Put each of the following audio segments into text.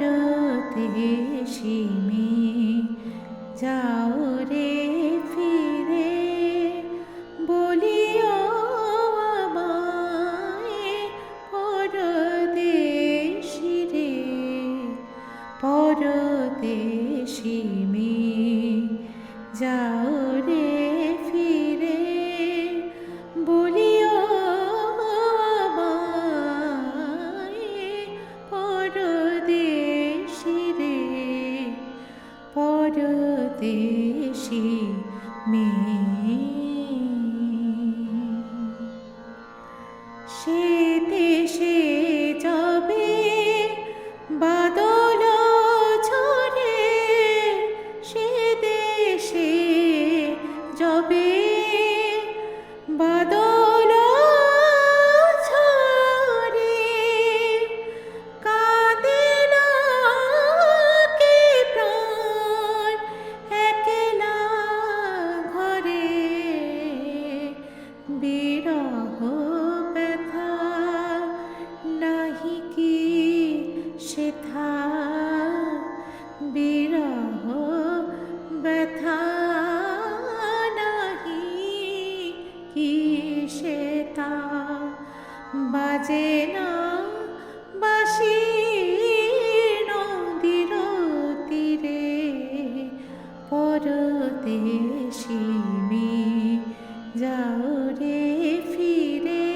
পরদেশি মেয়ে যাও রে ফিরে বলিও আমায় পরদেশি রে পরদেশি মেয়ে যাও পরদেশি মেয়ে সে দেশে ব্যথা নাহি, কি সেথা বাজে না বাসি নদীর তীরে পরদেশি মেয়ে যাও রে ফিরে,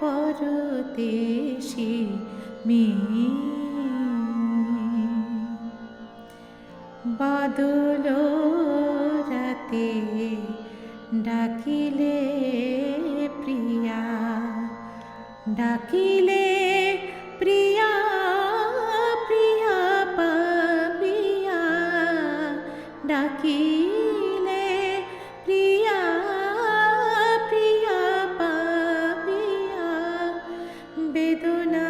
পরদেশি মেয়ে বাদল রাতে ডাকিলে প্রিয়া ডাকিলে প্রিয়া প্রিয়া পাপিয়া ডাকিলে প্রিয়া প্রিয়া পাপিয়া বেদনায়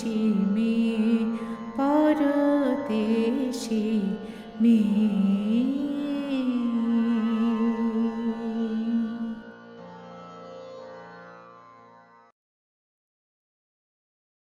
পরদেশি মেয়ে পরদেশি মেয়ে।